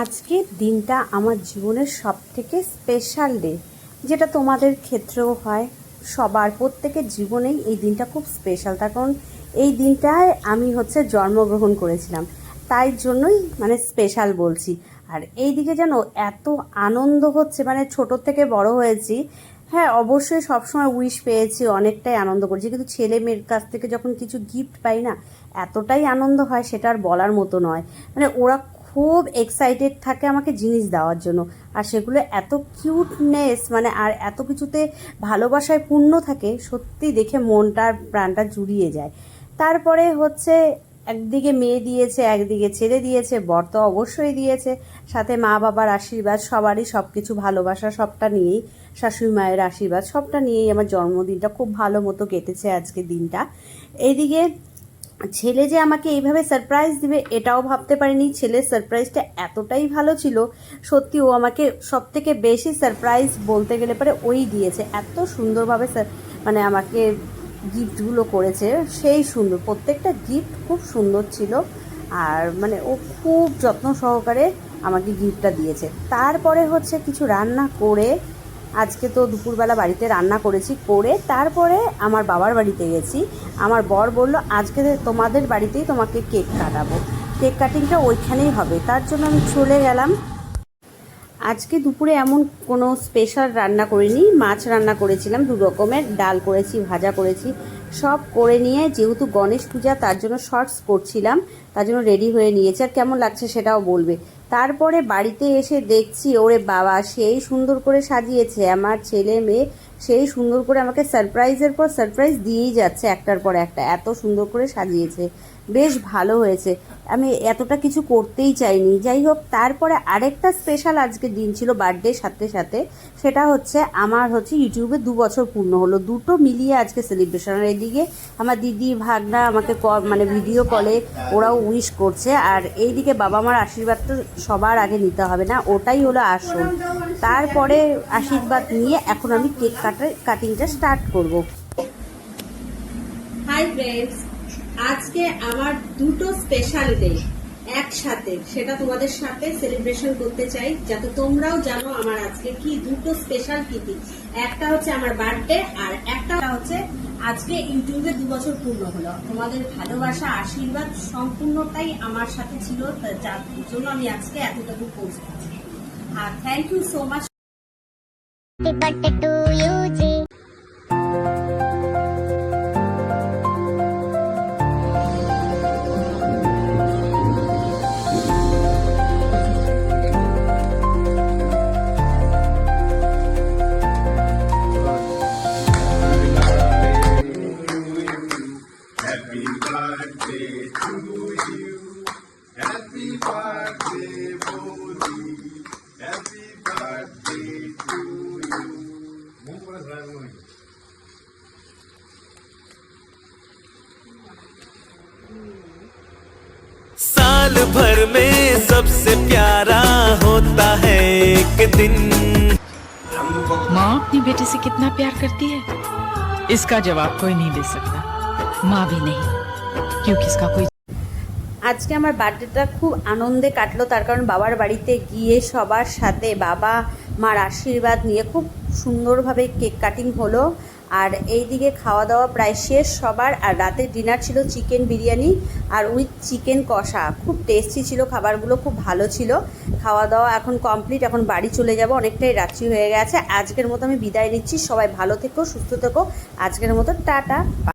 আজকের দিনটা আমার জীবনের সব থেকে স্পেশাল ডে যেটা তোমাদের ক্ষেত্রেও হয়। সবার প্রত্যেকের জীবনেই এই দিনটা খুব স্পেশাল তার কারণ এই দিনটায় আমি হচ্ছে জন্মগ্রহণ করেছিলাম। তাই জন্যই মানে স্পেশাল বলছি। আর এই দিকে যেন এত আনন্দ হচ্ছে মানে ছোট থেকে বড় হয়েছি হ্যাঁ অবশ্যই সবসময় উইশ পেয়েছি, অনেকটাই আনন্দ করেছি। কিন্তু ছেলে মেয়ের কাছ থেকে যখন কিছু গিফট পাই না, এতটাই আনন্দ হয়, সেটা আর বলার মতো নয়। মানে ওরা খুব এক্সাইটেড থাকে আমাকে জিনিস দেওয়ার জন্য। আর সেগুলো এত কিউটনেস মানে আর এত কিছুতে ভালোবাসায় পূর্ণ থাকে, সত্যি দেখে মনটা আর প্রাণটা জুড়িয়ে যায়। তারপরে হচ্ছে একদিকে মেয়ে দিয়েছে, একদিকে ছেলে দিয়েছে, বর তো অবশ্যই দিয়েছে। সাথে মা বাবার আশীর্বাদ, সবারই সব কিছু ভালোবাসা সবটা নিয়েই, শাশুড়ি মায়ের আশীর্বাদ সবটা নিয়েই আমার জন্মদিনটা খুব ভালো মতো কেটেছে আজকে দিনটা। এইদিকে ছেলে যে আমাকে এইভাবে সারপ্রাইজ দিবে, এটাও ভাবতে পারিনি। ছেলের সারপ্রাইজটা এতটাই ভালো ছিল, সত্যি ও আমাকে সব থেকে বেশি সারপ্রাইজ বলতে গেলে পরে ওই দিয়েছে। এত সুন্দরভাবে মানে আমাকে গিফটগুলো করেছে, সেই সুন্দর। প্রত্যেকটা গিফট খুব সুন্দর ছিল, আর মানে ও খুব যত্ন সহকারে আমাকে গিফটটা দিয়েছে। তারপরে হচ্ছে কিছু রান্না করে আজকে তো দুপুরবেলা বাড়িতে রান্না করেছি, করে তারপরে আমার বাবার বাড়িতে গেছি। আমার বর বলল, আজকে তোমাদের বাড়িতেই তোমাকে কেক কাটাবো। কেক কাটিংটা ওইখানেই হবে। তার জন্য আমি চলে গেলাম। আজকে দুপুরে এমন কোনো স্পেশাল রান্না করিনি। মাছ রান্না করেছিলাম, দু রকমের। ডাল করেছি, ভাজা করেছি। সব করে নিয়ে যেহেতু গণেশ পূজা, তার জন্য শর্টস করছিলাম তার জন্য রেডি হয়ে নিয়েছে। আর কেমন লাগছে সেটাও বলবে। তারপরে বাড়িতে এসে দেখছি, ওরে বাবা, সেই সুন্দর করে সাজিয়েছে। আমার ছেলে মেয়ে সেই সুন্দর করে আমাকে সারপ্রাইজের পর সারপ্রাইজ দিয়েই যাচ্ছে একটার পর একটা। এত সুন্দর করে সাজিয়েছে। বেশ ভালো হয়েছে। আমি এতটা কিছু করতেই চাইনি। যাই হোক, তারপরে আরেকটা স্পেশাল আজকে দিন ছিল বার্থডে সাথে সাথে। সেটা হচ্ছে আমার হচ্ছে ইউটিউবে দু বছর পূর্ণ হলো। দুটো মিলিয়ে আজকে সেলিব্রেশন আর এদিকে আমার দিদি, ভাগনা আমাকে মানে ভিডিও কলে ওরাও উইশ করছে। আর এইদিকে বাবা মার আশীর্বাদ তো সবার আগে নিতে হবে না, ওটাই হলো আসল। তারপরে আশীর্বাদ নিয়ে এখন আমি কেক কাটার কাটিংটা স্টার্ট করব। হাই ফ্রেন্ডস আজকে আমার দুটো স্পেশাল ডে একসাথে, সেটা তোমাদের সাথে সেলিব্রেশন করতে চাই। যাতে তোমরাও জানো আমার আজকে কি দুটো স্পেশাল কি কি। একটা হচ্ছে আমার বার্থডে আর একটা হচ্ছে আজকে ইউটিউবে দু বছর পূর্ণ হলো। তোমাদের ভালোবাসা, আশীর্বাদ সম্পূর্ণটাই আমার সাথে ছিল। যার জন্য আমি আজকে এতটুকু করছি। আর থ্যাংক ইউ সো মাচ साल भर में सबसे प्यारा होता है एक दिन माँ अपनी बेटे से कितना प्यार करती है इसका जवाब कोई नहीं दे सकता माँ भी नहीं क्योंकि इसका कोई আজকে আমার বার্থডেটা খুব আনন্দে কাটলো তার কারণ বাবার বাড়িতে গিয়ে সবার সাথে বাবা মার আশীর্বাদ নিয়ে খুব সুন্দরভাবে কেক কাটিং হলো আর এই দিকে খাওয়া দাওয়া প্রায় শেষ সবার, আর রাতের ডিনার ছিল চিকেন বিরিয়ানি আর উইথ চিকেন কষা। খুব টেস্টি ছিল, খাবারগুলো খুব ভালো ছিল। খাওয়া দাওয়া এখন কমপ্লিট, এখন বাড়ি চলে যাব। অনেকটাই রাত্রি হয়ে গেছে। আজকের মতো আমি বিদায় নিচ্ছি। সবাই ভালো থেকো, সুস্থ থেকো। আজকের মতো টাটা।